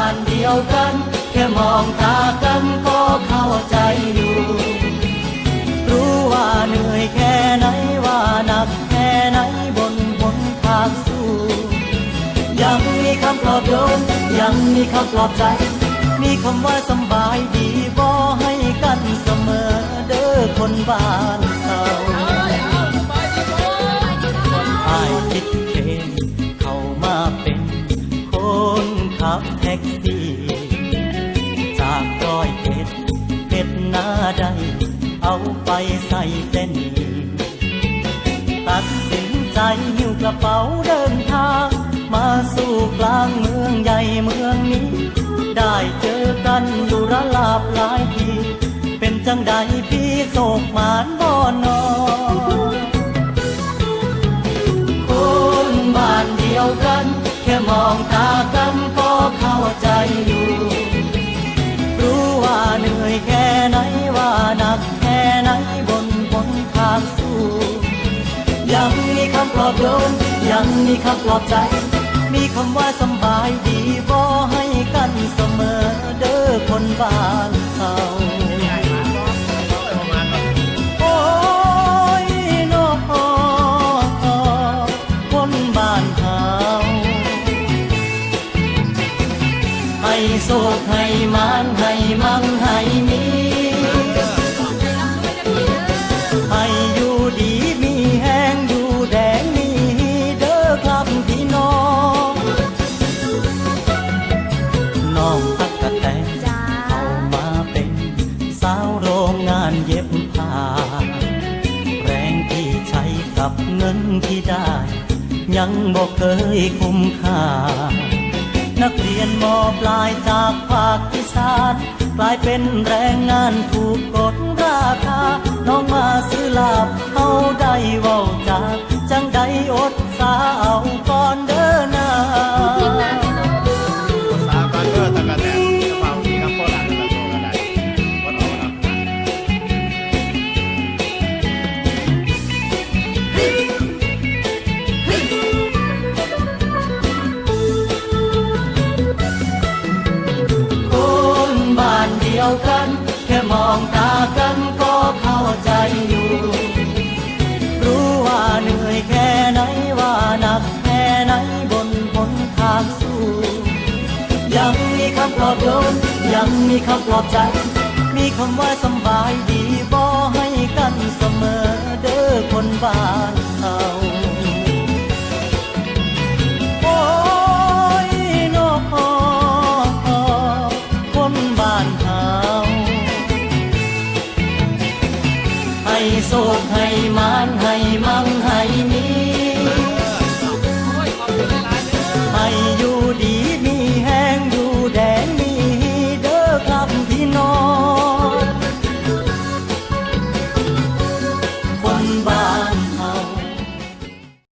านเดียวกัน แค่มองตากันก็เข้าใจอยู่รู้ว่าเหนื่อยแค่ไหนว่าหนักแค่ไหนบนบนทางสู้ยังมีคำปลอบโยนยังมีคำปลอบใจ มีคำว่าสบายดีบ่ให้กันเสมอเด้อคนบ้าน อยเอ็ดเอ็ดหน้าใดเอาไปใส่เส้น ตัดสินใจหิ้วกระเป๋าเดินทาง มาสู่กลางเมืองใหญ่เมืองนี้ ได้เจอกันดูระลาบหลายที เป็นจังใดพี่โศกหมานบ่อนอคนบ้านเดียวกัน แค่มองตากันก็เข้าใจอยู่ บนบนทางสู้ยังมีคำปลอบโยนยังมีคำปลอบใจ มีคำว่าสบายดีบ่ให้กันเสมอเด้อคนบ้านเขาโอ้ยนอคนบ้านเขาให้โศกให้มานให้มั่งให้มี เย็บผ้า แรงที่ใช้กับเงินที่ได้ ยังบอกเคยคุ้มค่า นักเรียนมอปลายจากภาคอีสานกลายเป็นแรงงานถูกกดราคา น้องมาซื้อลาบเอาได้เว้าจากจังใดอดสาเอา มีคำปลอบใจ มีคำว่าสบายดีบ่ให้กันเสมอเด้อคนบ้านเขาโอ้ยนอคนบ้านเฮาให้โศกให้มานให้มั่งให้มี